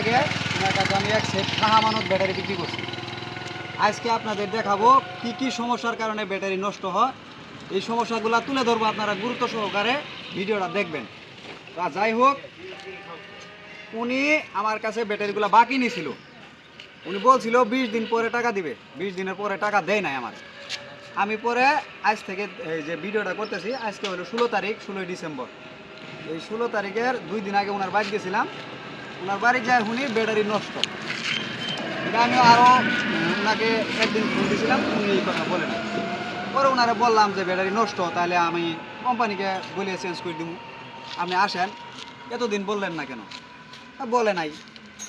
আগে আমি এক ব্যাটারি করছি। আজকে আপনাদের দেখাবো কি কি সমস্যার কারণে ব্যাটারি নষ্ট হয়। এই সমস্যাগুলো তুলে ধরবো আপনারা গুরুত্ব সহকারে ভিডিওটা দেখবেন। তা যাই হোক, উনি আমার কাছে ব্যাটারিগুলো বাকি নিয়েছিল উনি বলছিল, বিশ দিন পরে টাকা দিবে। বিশ দিনের পরে টাকা দেয় নাই আমার। আমি পরে আজ থেকে যে ভিডিওটা করতেছি, আজকে হলো ষোলো তারিখ, ষোলোই ডিসেম্বর। এই ষোলো তারিখের দুই দিন আগে ওনার বাড়ি গেছিলাম। ওনার বাড়ি যায় শুনি ব্যাটারি নষ্ট। এটা আমি আরও ওনাকে একদিন ফোন দিয়েছিলাম উনি এই কথা বলে না পরে ওনারে বললাম যে, ব্যাটারি নষ্ট, তাহলে আমি কোম্পানিকে বলে চেঞ্জ করে দিব আপনি আসেন। এতদিন বললেন না কেন? বলে নাই।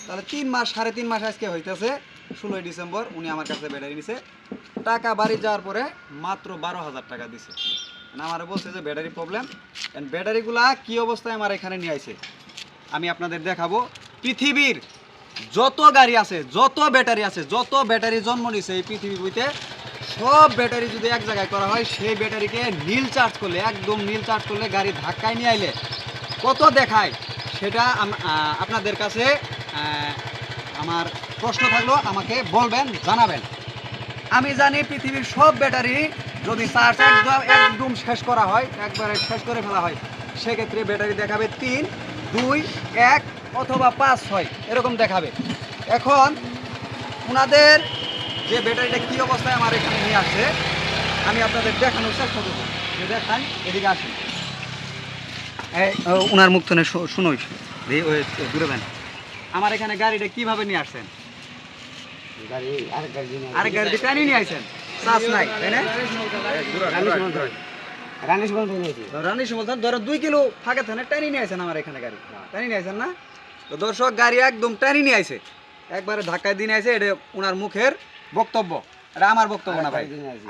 তাহলে তিন মাস, সাড়ে তিন মাস আজকে হইতেছে, ষোলোই ডিসেম্বর উনি আমার কাছে ব্যাটারি নিছে। টাকা বাড়ি যাওয়ার পরে মাত্র বারো হাজার টাকা দিছে। আমার বলছে যে ব্যাটারি প্রবলেম ব্যাটারিগুলা কি অবস্থায় আমার এখানে নিয়ে আসে আমি আপনাদের দেখাবো। পৃথিবীর যত গাড়ি আছে, যত ব্যাটারি আছে, যত ব্যাটারি জন্ম নিছে এই পৃথিবীর বুঝতে সব ব্যাটারি যদি এক জায়গায় করা হয়, সেই ব্যাটারিকে নীল চার্জ করলে, একদম নীল চার্জ করলে গাড়ি ধাক্কায় নিয়ে আইলে, কত দেখায় সেটা আপনাদের কাছে আমার প্রশ্ন থাকল, আমাকে বলবেন, জানাবেন। আমি জানি পৃথিবীর সব ব্যাটারি যদি চার্জ একদম একদম শেষ করা হয় একবারে শেষ করে ফেলা হয় সেক্ষেত্রে ব্যাটারি দেখাবে তিন দুই এক অথবা পাঁচ ছয় এরকম দেখাবে। এখন ওনাদের যে ব্যাটারিটা কী অবস্থায় আমার এখানে নিয়ে আসছে আমি আপনাদের দেখানোর চেষ্টা করব। যে দেখান এদিকে আসুন। ওনার মুখ থেকে শুনোই দূরে দেন আমার এখানে গাড়িটা কীভাবে নিয়ে আসছেন? গাড়ি আরেক গাড়ি টানি নিয়ে আসছেন? নাই তাই না? ধরো দুই কিলো ফাঁকে থানে টানি নিয়ে আসেন আমার এখানে গাড়ি। টানি নিয়ে আসেন না? তো দর্শক গাড়ি একদম টানি নিয়ে আসে একবারে ধাক্কায় দিয়ে নিয়ে আসে এটা ওনার মুখের বক্তব্য। এটা আমার বক্তব্য না ভাই।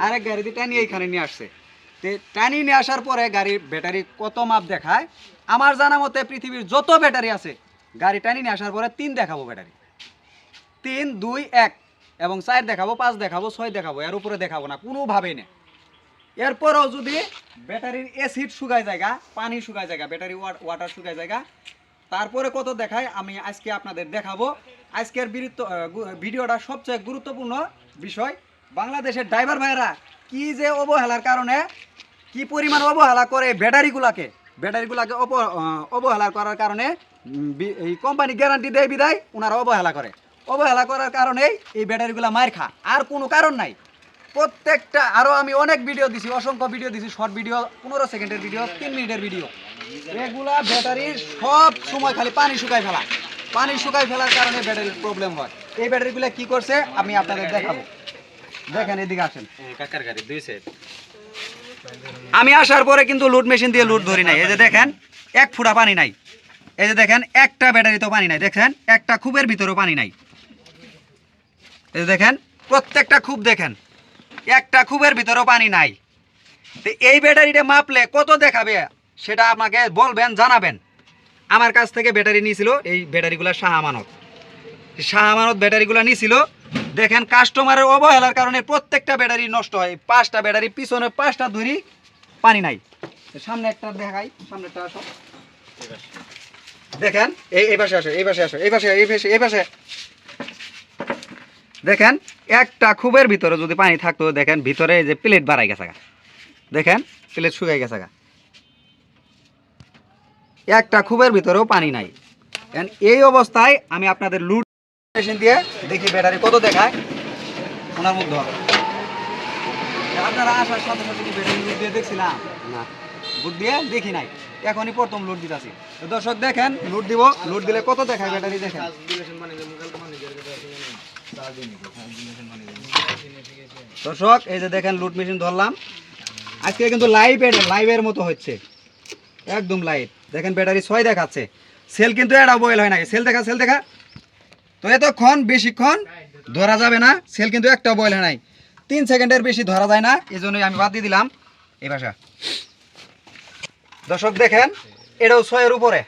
আরেক গাড়িতে টানি এইখানে নিয়ে আসছে। তে টানি নিয়ে আসার পরে গাড়ির ব্যাটারি কত মাপ দেখায়? আমার জানা মতে পৃথিবীর যত ব্যাটারি আছে গাড়ি টানি নিয়ে আসার পরে তিন দেখাবো ব্যাটারি। তিন দুই এক। এবং চার দেখাবো, পাঁচ দেখাবো, ছয় দেখাবো, এর উপরে দেখাবো না, কোনোভাবেই না। এরপরেও যদি ব্যাটারির অ্যাসিড শুকায় জায়গা, পানি শুকায় জায়গা, ব্যাটারি ওয়াটার শুকায় জায়গা, তারপরে কত দেখায়, আমি আজকে আপনাদের দেখাবো। আজকের ভিডিওটা সবচেয়ে গুরুত্বপূর্ণ বিষয়, বাংলাদেশের ড্রাইভার ভাইয়েরা কি যে অবহেলার কারণে, কি পরিমাণ অবহেলা করে ব্যাটারিগুলাকে ব্যাটারিগুলাকে অবহেলা করার কারণে এই কোম্পানি গ্যারান্টি দেয় বিদায় ওনারা অবহেলা করে। অবহেলা করার কারণেই এই ব্যাটারিগুলা মার খা। আর কোনো কারণ নাই। প্রত্যেকটা আরও আমি অনেক ভিডিও দিছি অসংখ্য ভিডিও দিছি শর্ট ভিডিও পনেরো সেকেন্ডের ভিডিও তিন মিনিটের ভিডিও এগুলা ব্যাটারির সব সময় খালি পানি শুকাই ফেলা। পানি শুকাই ফেলার কারণে ব্যাটারির প্রবলেম হয়। এই ব্যাটারিগুলো কি করছে আমি আপনাদের দেখাবো। দেখেন এদিকে আসেন। কাকার গাড়ি দুই সেট আমি আসার পরে কিন্তু লুট মেশিন দিয়ে লুট ধরি নাই। এই যে দেখেন এক ফুটা পানি নাই। এই যে দেখেন একটা ব্যাটারিতেও পানি নাই। দেখেন একটা খুবের ভিতরেও পানি নাই। দেখেন, প্রত্যেকটা খুব দেখেন, একটা খুবের ভিতরেও পানি নাই। তো এই ব্যাটারিটা মাপলে কত দেখাবে সেটা আমাকে বলবেন, জানাবেন। আমার কাছ থেকে ব্যাটারি নিয়েছিল এই ব্যাটারিগুলো শাহামানত শাহামানত ব্যাটারিগুলো নিয়েছিল। দেখেন কাস্টমারের অবহেলার কারণে প্রত্যেকটা ব্যাটারি নষ্ট হয়। পাঁচটা ব্যাটারি, পিছনে পাঁচটা ধরি পানি নাই। সামনে একটা দেখাই সামনেটা আসো। দেখেন, এই এই পাশে আসো, এই পাশে আসো, এই পাশে এই পাশে এই পাশে। দেখেন একটা খুবের ভিতরে যদি পানি থাকতো দেখেন ভিতরে যে প্লেট বাড়াই গেছে গা। দেখেন প্লেট শুকাই গেছে গা। একটা খুবের ভিতরেও পানি নাই। এই অবস্থায় আমি আপনাদের লুট মেশিন দিয়ে দেখি ব্যাটারি কত দেখায়। ওনার মুখ ধর আপনারা আসার সাথে সাথে কি ব্যাটারি লুট দিয়ে দেখছিলাম? না। লুট দিয়ে দেখি নাই। এখনই প্রথম লুট দিতেছি। দর্শক দেখেন লুট দিব লুট দিলে কত দেখায় ব্যাটারি দেখেন? দর্শক, এই যে দেখেন লুট মেশিন ধরলাম। আজকে কিন্তু লাইভ লাইভের মতো হচ্ছে। একদম লাইভ দেখেন ব্যাটারি ছয় দেখাচ্ছে। সেল কিন্তু এটা বয়েল হয় না। সেল দেখা সেল দেখা। তো এতক্ষণ, বেশিক্ষণ ধরা যাবে না। সেল কিন্তু একটা বয়েল হয় নাই। তিন সেকেন্ডের বেশি ধরা যায় না। এই জন্যই আমি বাদ দিয়ে দিলাম। এই ভাষা। দর্শক দেখেন, এটাও ছয়ের উপরে।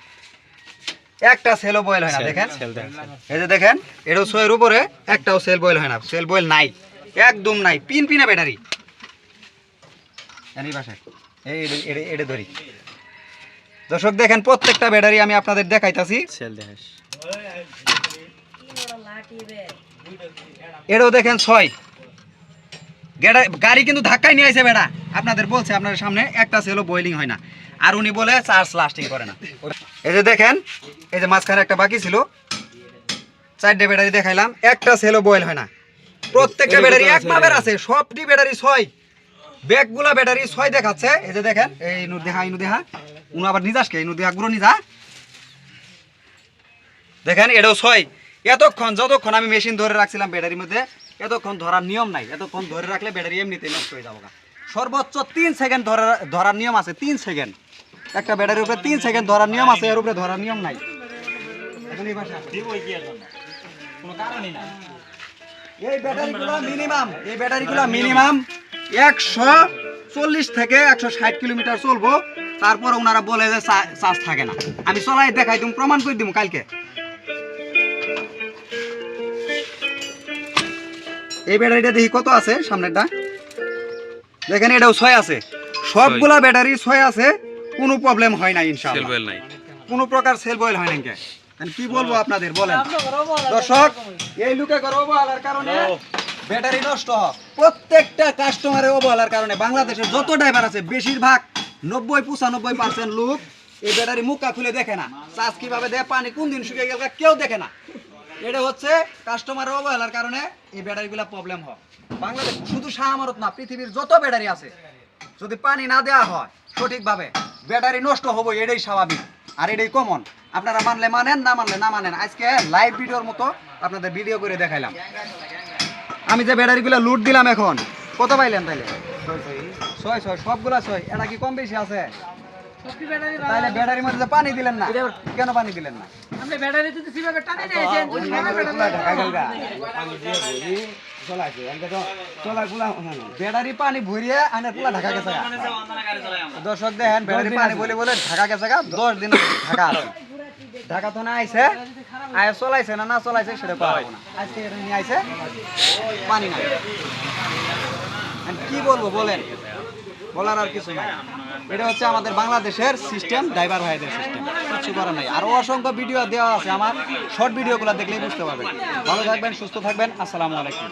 একটা সেলও বয়েল হয় না দেখেন? এই যে দেখেন এটাও ছয়ের উপরে একটাও সেল বয়েল হয় না। সেল বয়েল নাই একদম নাই পিন পিনা ব্যাটারি এটা ধরি। দর্শক দেখেন প্রত্যেকটা ব্যাটারি আমি আপনাদের দেখাইতাছি। সেল দেখাস। এটাও দেখেন ছয়। গেড়া- কিন্তু ধাক্কায় নিয়ে আসে বেড়া। আপনাদের বলছে আপনাদের সামনে একটা সেলও বয়েলিং হয় না। আর উনি বলে চার্জ লাস্টিং করে না। এই যে দেখেন এই যে মাঝখানে একটা বাকি ছিল। চারটে ব্যাটারি দেখাইলাম একটা সেলও বয়েল হয় না। প্রত্যেকটা ব্যাটারি এক। মাপের আছে সবটি ব্যাটারি ছয়। ব্যাগগুলা ব্যাটারি ছয় দেখাচ্ছে। এই যে দেখেন এই নু দেখা ইনু দেখা উনি আবার নিজাসকে ইনু দেখা গুলো নিজা দেখেন এটাও ছয়। এতক্ষণ যতক্ষণ আমি মেশিন ধরে রাখছিলাম ব্যাটারির মধ্যে এতক্ষণ ধরার নিয়ম নাই। এতক্ষণ ধরে রাখলে ব্যাটারি এমনিতেই নষ্ট হয়ে যাব সর্বোচ্চ তিন সেকেন্ড ধরে ধরার নিয়ম আছে, তিন সেকেন্ড। একটা ব্যাটারির উপরে তিন সেকেন্ড ধরার নিয়ম আছে, এর উপরে ধরার নিয়ম নাই। এই মিনিমাম এই মিনিমাম চল্লিশ থেকে একশো ষাট কিলোমিটার চলবো। তারপর ওনারা বলে যে চার্জ থাকে না। আমি চলাই দেখাই, তুমি প্রমাণ করে দিব কালকে। এই ব্যাটারিটা দেখি কত আছে সামনেরটা? দেখেন এটাও ছয় আছে। সবগুলা ব্যাটারি ছয় আছে কোনো প্রবলেম হয় না ইনশাআল্লাহ। কোনো প্রকার সেল বয়েল হয় আমি কি বলব আপনাদের বলেন। দর্শক এই লুকে অবহেলার কারণে ব্যাটারি নষ্ট হয়। প্রত্যেকটা কাস্টমারের অবহেলার কারণে বাংলাদেশের যত ড্রাইভার আছে বেশিরভাগ নব্বই পঁচানব্বই পার্সেন্ট লোক এই ব্যাটারি মুখা খুলে দেখে না। চার্জ কীভাবে দেয় পানি কোন দিন শুকিয়ে গেল কেউ দেখে না। এটা হচ্ছে কাস্টমার অবহেলার কারণে এই ব্যাটারিগুলো প্রবলেম হয়। বাংলাদেশ শুধু শাহমারত না, পৃথিবীর যত ব্যাটারি আছে, যদি পানি না দেওয়া হয়, সঠিকভাবে ব্যাটারি নষ্ট হবে, এটাই স্বাভাবিক। আর এটাই কমন আপনারা মানলে মানেন, না মানলে না মানেন। আজকে লাইভ ভিডিওর মতো আপনাদের ভিডিও করে দেখাইলাম। আমি যে ব্যাটারিগুলো লুট দিলাম এখন, কত পাইলেন তাইলে? ছয় ছয়, সবগুলা ছয়। এটা কি কম বেশি আছে? তাইলে ব্যাটারির মধ্যে যে পানি দিলেন না। কেন পানি দিলেন না? ঢাকা গেল গা। ব্যাটারি পানি ভরিয়ে আনে পুলা ঢাকা গেছে গা। দর্শক দেখেন ব্যাটারি পানি বলে বলে ঢাকা গেছে গা দশ দিন ঢাকা আছে। ঢাকা তো না আইছে আয় চলাইছে না না চলাইছে সেটা পারব না। আজকে আইছে পানি নাই। কি বলব বলেন? বলার আর কিছু নাই। এটা হচ্ছে আমাদের বাংলাদেশের সিস্টেম ড্রাইভার ভাইদের সিস্টেম কিছু করার নাই। আরও অসংখ্য ভিডিও দেওয়া আছে আমার। শর্ট ভিডিওগুলো দেখলেই বুঝতে পারবেন। ভালো থাকবেন, সুস্থ থাকবেন। আসসালামু আলাইকুম।